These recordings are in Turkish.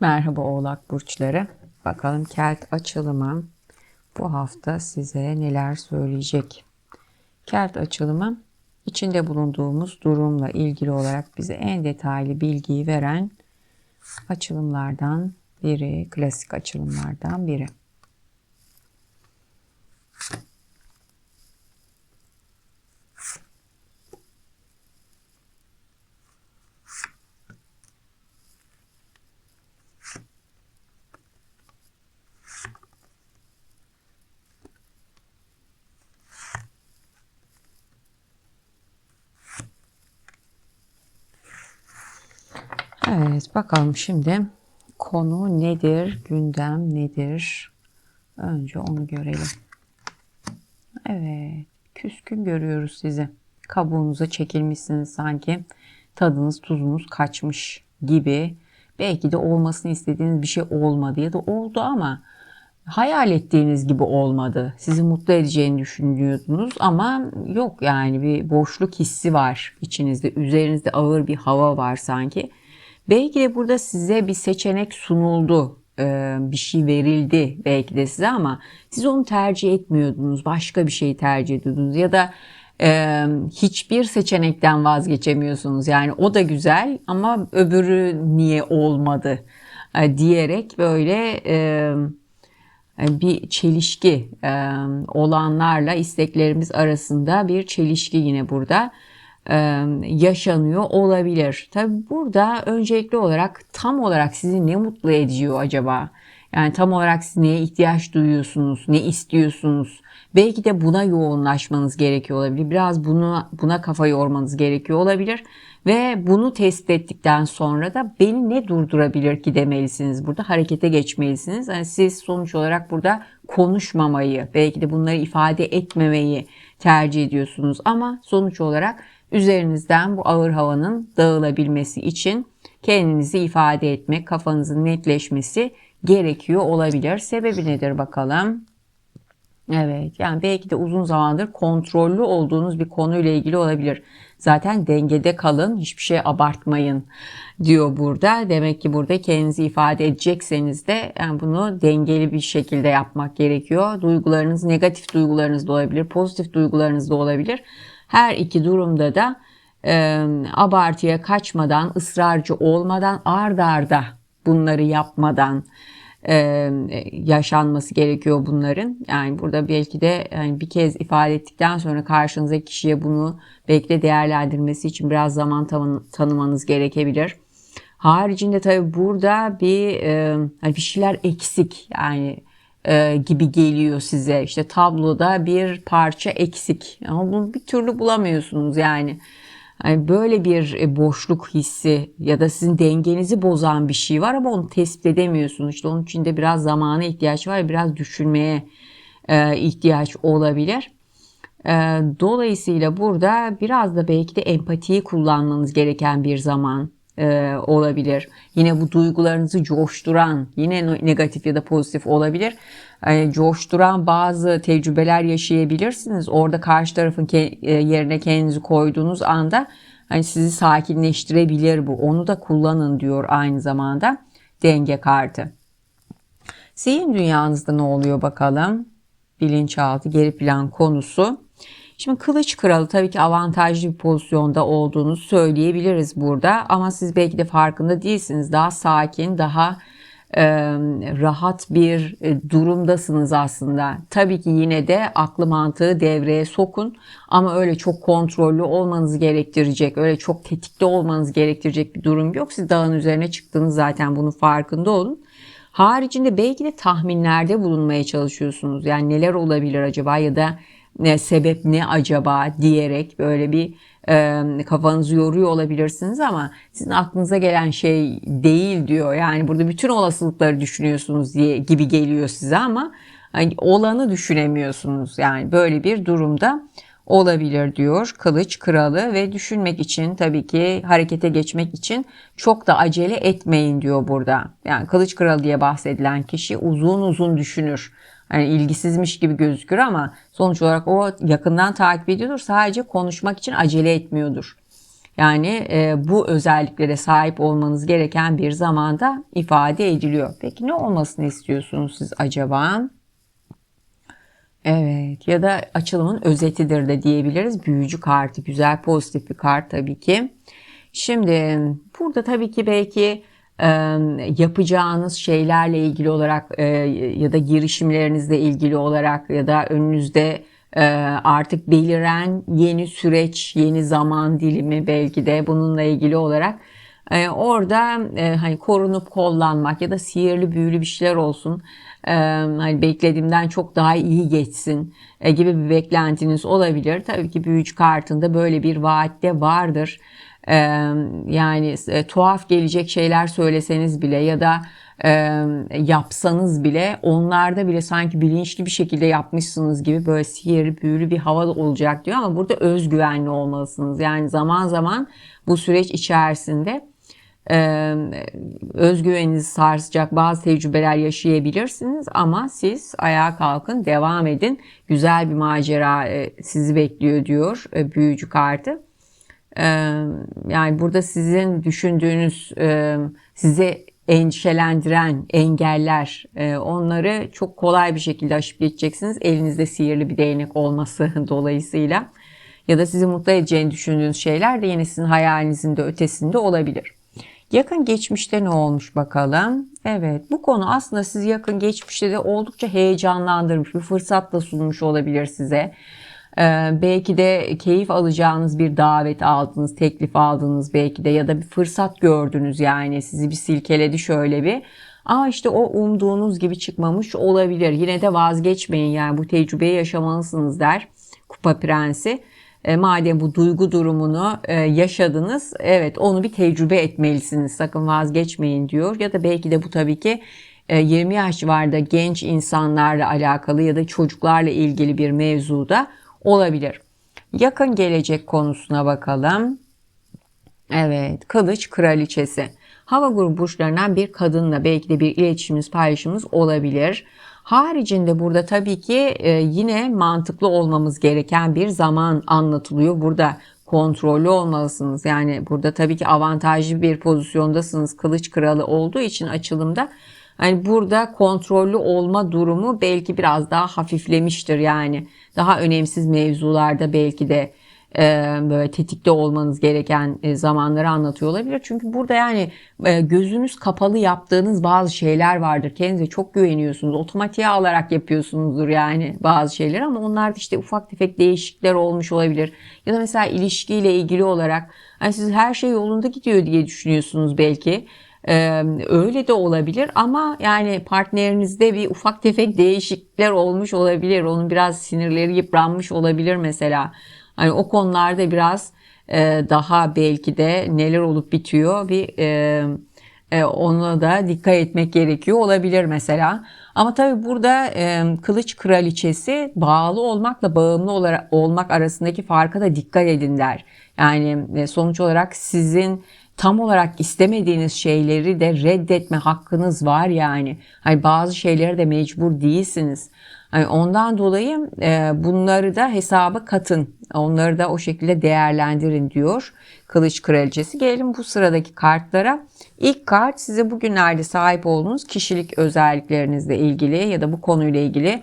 Merhaba Oğlak Burçları. Bakalım Kelt açılımı bu hafta size neler söyleyecek. Kelt açılımı içinde bulunduğumuz durumla ilgili olarak bize en detaylı bilgiyi veren açılımlardan biri, klasik açılımlardan biri. Evet bakalım şimdi konu nedir, gündem nedir? Önce onu görelim. Evet, küskün görüyoruz sizi. Kabuğunuza çekilmişsiniz sanki. Tadınız, tuzunuz kaçmış gibi. Belki de olmasını istediğiniz bir şey olmadı ya da oldu ama hayal ettiğiniz gibi olmadı. Sizi mutlu edeceğini düşünüyordunuz ama yok yani bir boşluk hissi var içinizde. Üzerinizde ağır bir hava var sanki. Belki de burada size bir seçenek sunuldu, e, bir şey verildi belki de size ama siz onu tercih etmiyordunuz, başka bir şeyi tercih ediyordunuz ya da e, hiçbir seçenekten vazgeçemiyorsunuz. Yani o da güzel ama öbürü niye olmadı e, diyerek böyle bir çelişki olanlarla isteklerimiz arasında bir çelişki yine burada yaşanıyor olabilir. Tabi burada öncelikli olarak tam olarak sizi ne mutlu ediyor acaba? Yani tam olarak siz neye ihtiyaç duyuyorsunuz, ne istiyorsunuz? Belki de buna yoğunlaşmanız gerekiyor olabilir. Biraz bunu buna kafa yormanız gerekiyor olabilir. Ve bunu test ettikten sonra da beni ne durdurabilir ki demelisiniz. Burada harekete geçmelisiniz. Yani siz sonuç olarak burada konuşmamayı, belki de bunları ifade etmemeyi tercih ediyorsunuz. Ama sonuç olarak üzerinizden bu ağır havanın dağılabilmesi için kendinizi ifade etmek, kafanızın netleşmesi gerekiyor olabilir. Sebebi nedir bakalım? Evet yani belki de uzun zamandır kontrollü olduğunuz bir konuyla ilgili olabilir. Zaten dengede kalın, hiçbir şey abartmayın diyor burada. Demek ki burada kendinizi ifade edecekseniz de yani bunu dengeli bir şekilde yapmak gerekiyor. Duygularınız negatif duygularınız da olabilir, pozitif duygularınız da olabilir. Her iki durumda da e, abartıya kaçmadan, ısrarcı olmadan, ard arda bunları yapmadan e, yaşanması gerekiyor bunların. Yani burada belki de yani bir kez ifade ettikten sonra karşınızdaki kişiye bunu belki de değerlendirmesi için biraz zaman tanımanız gerekebilir. Haricinde tabii burada bir e, hani bir şeyler eksik yani e, gibi geliyor size. İşte tabloda bir parça eksik. Ama bunu bir türlü bulamıyorsunuz yani. Yani böyle bir e, boşluk hissi ya da sizin dengenizi bozan bir şey var ama onu tespit edemiyorsunuz. İşte onun için de biraz zamana ihtiyaç var, biraz düşünmeye e, ihtiyaç olabilir. E, dolayısıyla burada biraz da belki de empatiyi kullanmanız gereken bir zaman e, olabilir. Yine bu duygularınızı coşturan, yine negatif ya da pozitif olabilir. Yani coşturan bazı tecrübeler yaşayabilirsiniz. Orada karşı tarafın ke- e, yerine kendinizi koyduğunuz anda hani sizi sakinleştirebilir bu. Onu da kullanın diyor aynı zamanda denge kartı. Zihin dünyanızda ne oluyor bakalım? Bilinçaltı, geri plan konusu. Şimdi kılıç kralı tabii ki avantajlı bir pozisyonda olduğunu söyleyebiliriz burada. Ama siz belki de farkında değilsiniz. Daha sakin, daha rahat bir e, durumdasınız aslında. Tabii ki yine de aklı mantığı devreye sokun ama öyle çok kontrollü olmanız gerektirecek, öyle çok tetikte olmanız gerektirecek bir durum yok. Siz dağın üzerine çıktınız zaten bunun farkında olun. Haricinde belki de tahminlerde bulunmaya çalışıyorsunuz. Yani neler olabilir acaba ya da ne sebep ne acaba diyerek böyle bir e, kafanızı yoruyor olabilirsiniz ama sizin aklınıza gelen şey değil diyor. Yani burada bütün olasılıkları düşünüyorsunuz diye gibi geliyor size ama hani olanı düşünemiyorsunuz. Yani böyle bir durumda olabilir diyor kılıç kralı ve düşünmek için tabii ki harekete geçmek için çok da acele etmeyin diyor burada. Yani kılıç kralı diye bahsedilen kişi uzun uzun düşünür yani ilgisizmiş gibi gözükür ama sonuç olarak o yakından takip ediyordur. Sadece konuşmak için acele etmiyordur. Yani e, bu özelliklere sahip olmanız gereken bir zamanda ifade ediliyor. Peki ne olmasını istiyorsunuz siz acaba? Evet ya da açılımın özetidir de diyebiliriz. Büyücü kartı güzel pozitif bir kart tabii ki. Şimdi burada tabii ki belki yapacağınız şeylerle ilgili olarak e, ya da girişimlerinizle ilgili olarak ya da önünüzde e, artık beliren yeni süreç, yeni zaman dilimi belki de bununla ilgili olarak e, orada hani korunup kollanmak ya da sihirli büyülü bir şeyler olsun hani beklediğimden çok daha iyi geçsin gibi bir beklentiniz olabilir. Tabii ki büyücü kartında böyle bir vaatte vardır. E, yani e, tuhaf gelecek şeyler söyleseniz bile ya da e, yapsanız bile onlarda bile sanki bilinçli bir şekilde yapmışsınız gibi böyle sihirli büyülü bir hava olacak diyor ama burada özgüvenli olmalısınız. Yani zaman zaman bu süreç içerisinde e, özgüveninizi sarsacak bazı tecrübeler yaşayabilirsiniz ama siz ayağa kalkın devam edin güzel bir macera e, sizi bekliyor diyor e, büyücü kartı yani burada sizin düşündüğünüz size endişelendiren engeller onları çok kolay bir şekilde aşıp geçeceksiniz elinizde sihirli bir değnek olması dolayısıyla ya da sizi mutlu edeceğini düşündüğünüz şeyler de yine sizin hayalinizin de ötesinde olabilir. Yakın geçmişte ne olmuş bakalım? Evet bu konu aslında sizi yakın geçmişte de oldukça heyecanlandırmış bir fırsat da sunmuş olabilir size. Ee, belki de keyif alacağınız bir davet aldınız, teklif aldınız belki de ya da bir fırsat gördünüz yani sizi bir silkeledi şöyle bir. Ama işte o umduğunuz gibi çıkmamış olabilir. Yine de vazgeçmeyin yani bu tecrübeyi yaşamalısınız der Kupa Prensi. E, madem bu duygu durumunu e, yaşadınız, evet onu bir tecrübe etmelisiniz. Sakın vazgeçmeyin diyor. Ya da belki de bu tabii ki 20 e, yaş civarında genç insanlarla alakalı ya da çocuklarla ilgili bir mevzuda olabilir. Yakın gelecek konusuna bakalım. Evet, kılıç kraliçesi. Hava grubu burçlarından bir kadınla belki de bir iletişimimiz, paylaşımımız olabilir. Haricinde burada tabii ki e, yine mantıklı olmamız gereken bir zaman anlatılıyor. Burada kontrollü olmalısınız. Yani burada tabii ki avantajlı bir pozisyondasınız. Kılıç kralı olduğu için açılımda Hani burada kontrollü olma durumu belki biraz daha hafiflemiştir yani. Daha önemsiz mevzularda belki de e, böyle tetikte olmanız gereken e, zamanları anlatıyor olabilir. Çünkü burada yani e, gözünüz kapalı yaptığınız bazı şeyler vardır. Kendinize çok güveniyorsunuz. Otomatiğe alarak yapıyorsunuzdur yani bazı şeyler ama onlarda işte ufak tefek değişiklikler olmuş olabilir. Ya da mesela ilişkiyle ilgili olarak hani siz her şey yolunda gidiyor diye düşünüyorsunuz belki. Ee, öyle de olabilir ama yani partnerinizde bir ufak tefek değişiklikler olmuş olabilir. Onun biraz sinirleri yıpranmış olabilir mesela. Hani o konularda biraz e, daha belki de neler olup bitiyor bir e, e, ona da dikkat etmek gerekiyor olabilir mesela. Ama tabii burada e, kılıç kraliçesi bağlı olmakla bağımlı olarak olmak arasındaki farka da dikkat edin der. Yani e, sonuç olarak sizin tam olarak istemediğiniz şeyleri de reddetme hakkınız var yani. Hani bazı şeyleri de mecbur değilsiniz. Yani ondan dolayı e, bunları da hesaba katın. Onları da o şekilde değerlendirin diyor Kılıç Kraliçesi. Gelelim bu sıradaki kartlara. İlk kart size bugünlerde sahip olduğunuz kişilik özelliklerinizle ilgili ya da bu konuyla ilgili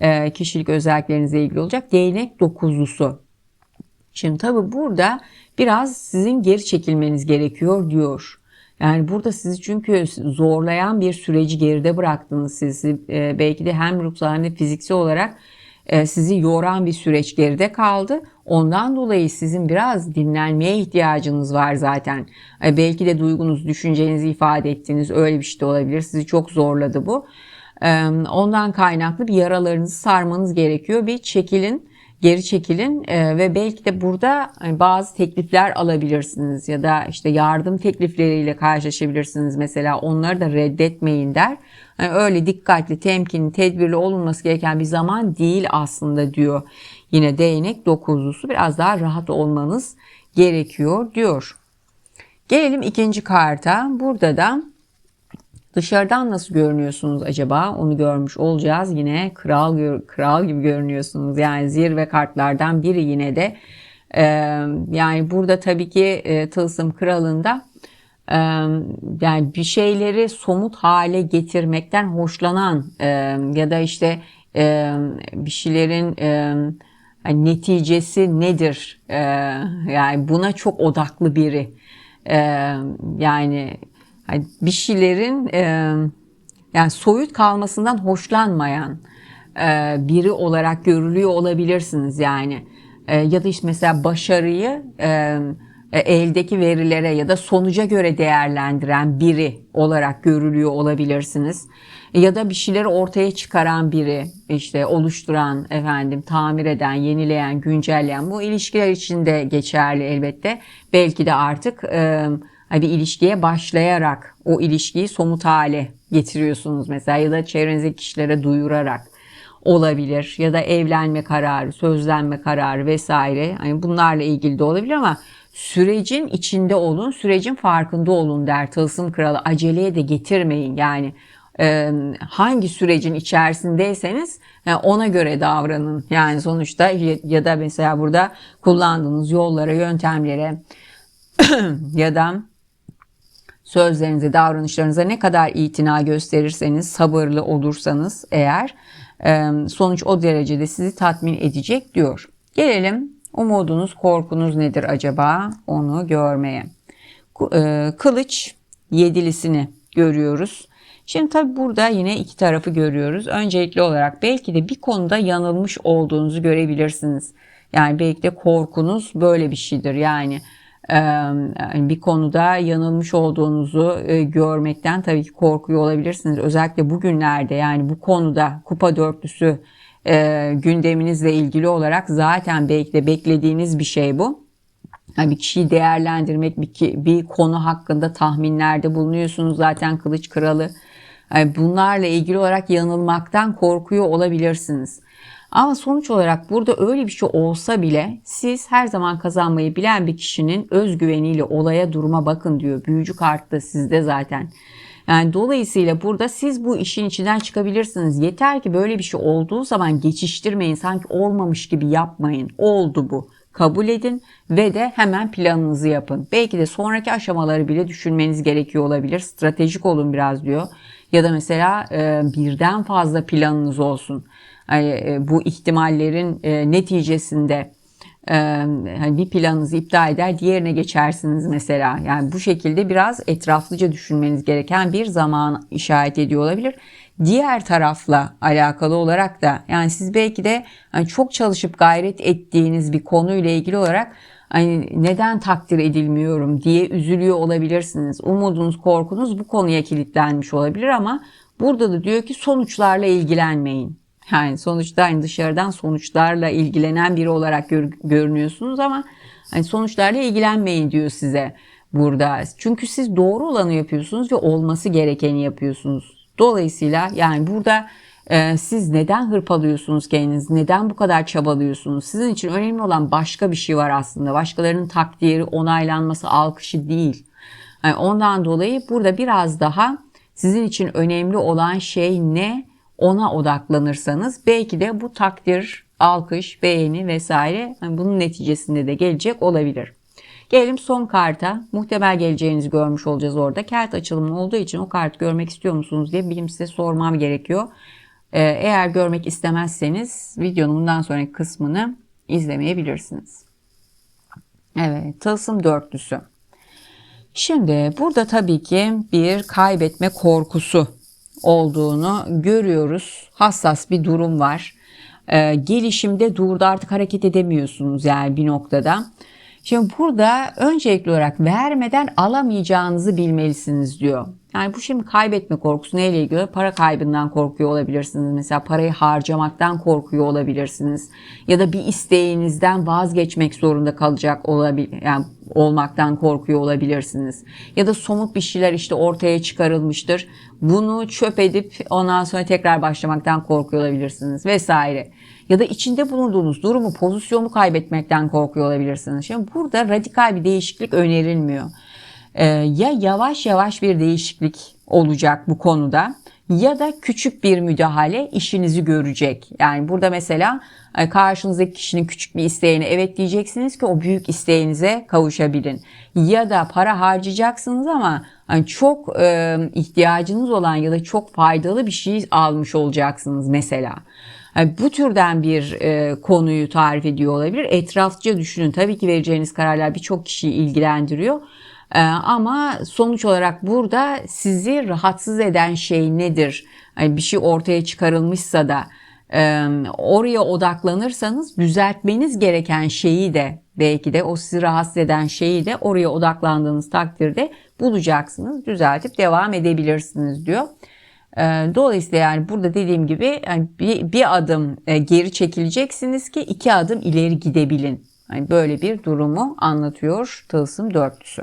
e, kişilik özelliklerinizle ilgili olacak. Değnek dokuzlusu. Şimdi tabi burada biraz sizin geri çekilmeniz gerekiyor diyor. Yani burada sizi çünkü zorlayan bir süreci geride bıraktınız sizi e, belki de hem ruhsal hem de fiziksel olarak e, sizi yoran bir süreç geride kaldı. Ondan dolayı sizin biraz dinlenmeye ihtiyacınız var zaten. E, belki de duygunuz, düşüncenizi ifade ettiğiniz öyle bir şey de olabilir. Sizi çok zorladı bu. E, ondan kaynaklı bir yaralarınızı sarmanız gerekiyor. Bir çekilin geri çekilin e, ve belki de burada hani bazı teklifler alabilirsiniz ya da işte yardım teklifleriyle karşılaşabilirsiniz mesela onları da reddetmeyin der. Yani öyle dikkatli, temkinli, tedbirli olunması gereken bir zaman değil aslında diyor. Yine değnek dokuzlusu biraz daha rahat olmanız gerekiyor diyor. Gelelim ikinci karta. Burada da Dışarıdan nasıl görünüyorsunuz acaba? Onu görmüş olacağız. Yine kral kral gibi görünüyorsunuz. Yani zirve kartlardan biri yine de Ee, yani burada tabii ki e, Tılsım Kralı'nda e, yani bir şeyleri somut hale getirmekten hoşlanan e, ya da işte e, bir şeylerin hani neticesi nedir? Yani buna çok odaklı biri. Yani hani bir şeylerin e, yani soyut kalmasından hoşlanmayan e, biri olarak görülüyor olabilirsiniz yani. E, ya da işte mesela başarıyı e, e, eldeki verilere ya da sonuca göre değerlendiren biri olarak görülüyor olabilirsiniz. Ya da bir şeyleri ortaya çıkaran biri, işte oluşturan, efendim tamir eden, yenileyen, güncelleyen bu ilişkiler için de geçerli elbette. Belki de artık e, bir ilişkiye başlayarak o ilişkiyi somut hale getiriyorsunuz mesela ya da çevrenizdeki kişilere duyurarak olabilir ya da evlenme kararı, sözlenme kararı vesaire. Hani bunlarla ilgili de olabilir ama sürecin içinde olun, sürecin farkında olun der Tılsım Kralı. Aceleye de getirmeyin yani e, hangi sürecin içerisindeyseniz e, ona göre davranın. Yani sonuçta ya da mesela burada kullandığınız yollara, yöntemlere ya da sözlerinize, davranışlarınıza ne kadar itina gösterirseniz, sabırlı olursanız eğer sonuç o derecede sizi tatmin edecek diyor. Gelelim umudunuz, korkunuz nedir acaba onu görmeye. Kılıç yedilisini görüyoruz. Şimdi tabi burada yine iki tarafı görüyoruz. Öncelikli olarak belki de bir konuda yanılmış olduğunuzu görebilirsiniz. Yani belki de korkunuz böyle bir şeydir. Yani bir konuda yanılmış olduğunuzu görmekten tabii ki korkuyor olabilirsiniz. Özellikle bugünlerde yani bu konuda kupa dörtlüsü gündeminizle ilgili olarak zaten belki de beklediğiniz bir şey bu. bir kişiyi değerlendirmek, bir konu hakkında tahminlerde bulunuyorsunuz zaten kılıç kralı. bunlarla ilgili olarak yanılmaktan korkuyor olabilirsiniz. Ama sonuç olarak burada öyle bir şey olsa bile siz her zaman kazanmayı bilen bir kişinin özgüveniyle olaya duruma bakın diyor. Büyücü kart da sizde zaten. Yani dolayısıyla burada siz bu işin içinden çıkabilirsiniz. Yeter ki böyle bir şey olduğu zaman geçiştirmeyin. Sanki olmamış gibi yapmayın. Oldu bu. Kabul edin ve de hemen planınızı yapın. Belki de sonraki aşamaları bile düşünmeniz gerekiyor olabilir. Stratejik olun biraz diyor. Ya da mesela birden fazla planınız olsun. E, bu ihtimallerin e, neticesinde e, hani bir planınızı iptal eder diğerine geçersiniz mesela. Yani bu şekilde biraz etraflıca düşünmeniz gereken bir zaman işaret ediyor olabilir. Diğer tarafla alakalı olarak da yani siz belki de hani çok çalışıp gayret ettiğiniz bir konuyla ilgili olarak hani neden takdir edilmiyorum diye üzülüyor olabilirsiniz. Umudunuz, korkunuz bu konuya kilitlenmiş olabilir ama burada da diyor ki sonuçlarla ilgilenmeyin. Yani sonuçta hani dışarıdan sonuçlarla ilgilenen biri olarak gör, görünüyorsunuz ama hani sonuçlarla ilgilenmeyin diyor size burada. Çünkü siz doğru olanı yapıyorsunuz ve olması gerekeni yapıyorsunuz. Dolayısıyla yani burada e, siz neden hırpalıyorsunuz kendinizi? Neden bu kadar çabalıyorsunuz? Sizin için önemli olan başka bir şey var aslında. Başkalarının takdiri, onaylanması, alkışı değil. Yani ondan dolayı burada biraz daha sizin için önemli olan şey ne? Ona odaklanırsanız belki de bu takdir, alkış, beğeni vesaire yani bunun neticesinde de gelecek olabilir. Gelelim son karta. Muhtemel geleceğinizi görmüş olacağız orada. Kart açılımı olduğu için o kartı görmek istiyor musunuz diye benim size sormam gerekiyor. Ee, eğer görmek istemezseniz videonun bundan sonraki kısmını izlemeyebilirsiniz. Evet, tılsım dörtlüsü. Şimdi burada tabii ki bir kaybetme korkusu olduğunu görüyoruz. Hassas bir durum var. Ee, gelişimde durdu artık hareket edemiyorsunuz yani bir noktada. Şimdi burada öncelikli olarak vermeden alamayacağınızı bilmelisiniz diyor. Yani bu şimdi kaybetme korkusu neyle ilgili? Para kaybından korkuyor olabilirsiniz. Mesela parayı harcamaktan korkuyor olabilirsiniz. Ya da bir isteğinizden vazgeçmek zorunda kalacak olabilir. Yani olmaktan korkuyor olabilirsiniz. Ya da somut bir şeyler işte ortaya çıkarılmıştır. Bunu çöp edip ondan sonra tekrar başlamaktan korkuyor olabilirsiniz vesaire. Ya da içinde bulunduğunuz durumu, pozisyonu kaybetmekten korkuyor olabilirsiniz. Şimdi burada radikal bir değişiklik önerilmiyor. Ee, ya yavaş yavaş bir değişiklik olacak bu konuda ya da küçük bir müdahale işinizi görecek. Yani burada mesela e, karşınızdaki kişinin küçük bir isteğine evet diyeceksiniz ki o büyük isteğinize kavuşabilin. Ya da para harcayacaksınız ama hani çok e, ihtiyacınız olan ya da çok faydalı bir şey almış olacaksınız mesela. Yani bu türden bir e, konuyu tarif ediyor olabilir. Etraflıca düşünün. Tabii ki vereceğiniz kararlar birçok kişiyi ilgilendiriyor. Ee, ama sonuç olarak burada sizi rahatsız eden şey nedir? Yani bir şey ortaya çıkarılmışsa da e, oraya odaklanırsanız düzeltmeniz gereken şeyi de belki de o sizi rahatsız eden şeyi de oraya odaklandığınız takdirde bulacaksınız. Düzeltip devam edebilirsiniz diyor. Ee, Dolayısıyla yani burada dediğim gibi bir, bir adım e, geri çekileceksiniz ki iki adım ileri gidebilin. Yani böyle bir durumu anlatıyor Tılsım dörtlüsü.